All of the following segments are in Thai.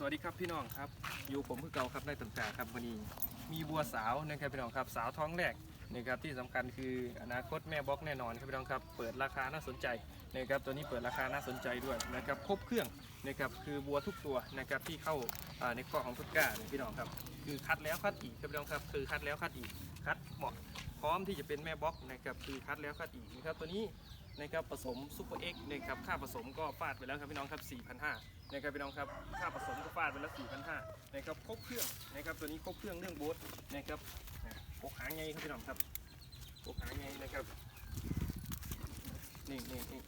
สวัสดีครับพี่น้องครับอยู่ผมคือเก่าครับนายต่างๆครับวันนี้มีบัวสาวนะครับพี่น้องครับสาวท้องแรกนะครับที่สำคัญคืออนาคตแม่บล็อกแน่นอนครับพี่น้องครับเปิดราคาน่าสนใจนะครับตัวนี้เปิดราคาน่าสนใจด้วยนะครับครบเครื่องนะครับคือบัวทุกตัวนะครับที่เข้าในข้อของทุกก้านะพี่น้องครับคือคัดแล้วคัดอีกครับพี่น้องครับคือคัดแล้วคัดอีกคัดเหมาะพร้อมที่จะเป็นแม่บล็อกนะครับคือคัดแล้วคัดอีกนะครับตัวนี้ นะครับผสมซูเปอร์เอ็กซ์นะครับค่าผสมก็ฟาดไปแล้วครับพี่น้องครับ 4,500นะครับพี่น้องครับค่าผสมก็ฟาดไปแล้ว 4,500นะครับครบเครื่องนะครับตัวนี้ครบเครื่องเรื่องโบ๊ทนะครับอะปกหางไงครับพี่น้องครับปกหางไงนะครับนี่นี่นี่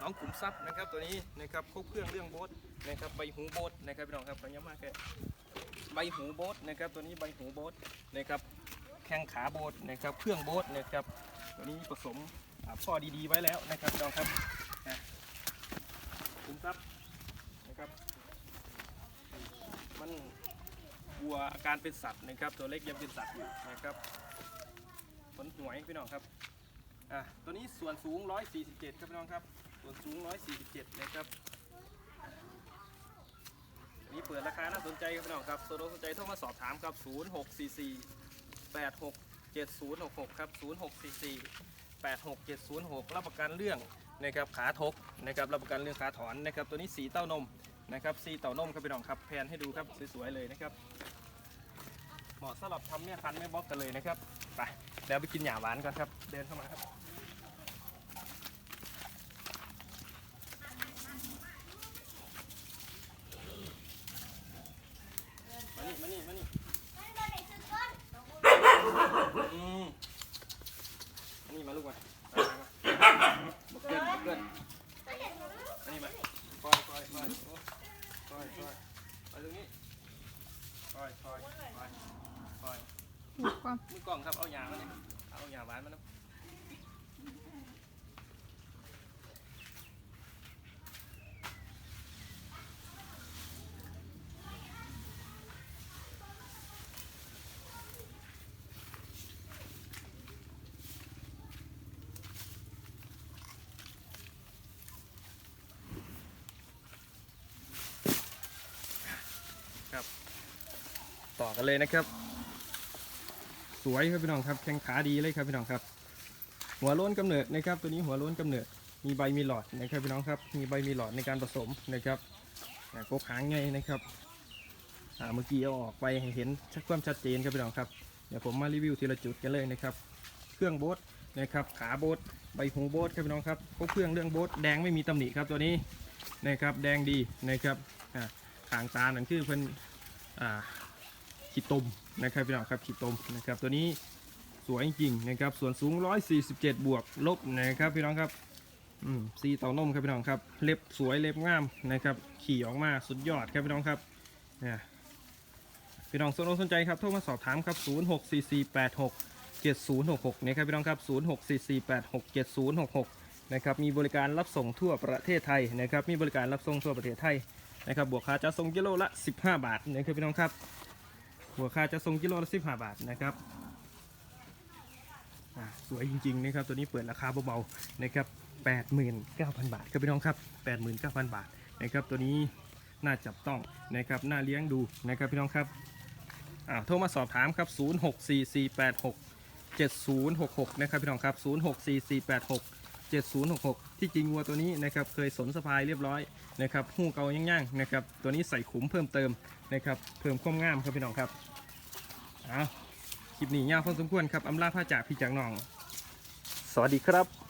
น้องขุมทรัพย์นะครับตัวนี้นะครับครบเครื่องเรื่องโบ๊ทนะครับใบหูโบ๊ทนะครับพี่น้องครับพยามากแค่ใบหูโบ๊ทนะครับตัวนี้ใบหูโบ๊ทนะครับแข้งขาโบ๊ทนะครับเครื่องโบ๊ทนะครับตัวนี้ผสม อ่าพ่อดีๆไว้แล้วนะครับน้องครับอะขุมทรัพย์นะครับ มันวัวอาการเป็นสัตว์นะครับ ตัวเล็กยังเป็นสัตว์อยู่นะครับผลหวยพี่น้องครับอะตัวนี้ส่วนสูง 147 ครับพี่น้องครับ ส่วนสูง 147 นะครับนนี้เปิดราคาน่าสนใจครับพี่น้องครับโซโลสนใจโทรมาสอบถามครับ 0644 867066 ครับ 0644 86706 รับประกันเรื่องนะครับขาทกนะครับรับประกันเรื่องขาถอนนะครับตัวนี้สีเต้านมนะครับสีเต้านมครับพี่น้องครับแพนให้ดูครับสวยๆเลยนะครับเหมาะสำหรับทำเนี่ยคันไม่บล็อกกันเลยนะครับไปแล้วไปกินหยาหวานก่อนครับเดินเข้ามาครับมานี่มานี่มานี่อืมอันนี้มาลูกมามามามาเกินเกิน อันนี้มาคอยคอยคอยโอ้คอยคอยไปตรงนี้ค อยคอยคอยคอยหนักกว่ามือกล้องครับเอายางมาเนี่ยเอายางหวานมาเนาะ กันเลยนะครับ สวยครับพี่น้องครับแข้งขาดีเลยครับพี่น้องครับ หัวโล้นกำเนิดนะครับ ตัวนี้หัวโล้นกำเนิด มีใบมีหลอดนะครับพี่น้องครับ มีใบมีหลอดในการผสมนะครับกกหางไงนะครับเมื่อกี้เอาออกไปให้เห็นชัดความชัดเจนครับพี่น้องครับเดี๋ยวผมมารีวิวทีละจุดกันเลยนะครับ เครื่องโบ๊ทนะครับ ขาโบ๊ทใบหูโบ๊ทครับพี่น้องครับพวกเครื่องเรื่องโบ๊ทแดงไม่มีตำหนิครับตัวนี้นะครับแดงดีนะครับอ่าขางตาหนั่นคือเพิ่นอ่า ขีดตมนะครับพี่น้องครับขีดตมนะครับตัวนี้สวยจริงนะครับส่วนสูง 147 บวกลบนะครับพี่น้องครับอืมซีเต่านมครับพี่น้องครับเล็บสวยเล็บงามนะครับขี่ออกมาสุดยอดครับพี่น้องครับเนี่ยพี่น้องสนสนใจครับโทรมาสอบถามครับ 064486 7066นะครับพี่น้องครับ 064486 7066นะครับมีบริการรับส่งทั่วประเทศไทยนะครับมีบริการรับส่งทั่วประเทศไทยนะครับบวกค่าจะส่งกิโลละ 15 บาทนะครับพี่น้องครับ บวค่าจะส่งกิโลละ15บห้าบาทนะครับสวยจริงๆนะครับตัวนี้เปิดราคาเบาๆนะครับ89,000 บาทครับพี่น้องครับ 89,000 บาทนะครับตัวนี้น่าจับต้องนะครับน่าเลี้ยงดูนะครับพี่น้องครับอ่าโทรมาสอบถามครับ 064486 7066 นะครับพี่น้องครับ 064486 7066 ที่จริงวัวตัวนี้นะครับเคยสนสะพายเรียบร้อยนะครับหูเกาย่างๆนะครับตัวนี้ใส่ขุมเพิ่มเติมนะครับเพิ่มความงามครับพี่น้องครับเอาคลิปนี้ยาวพอสมควรครับอำลาผ้าจากพี่จากน้อง สวัสดีครับ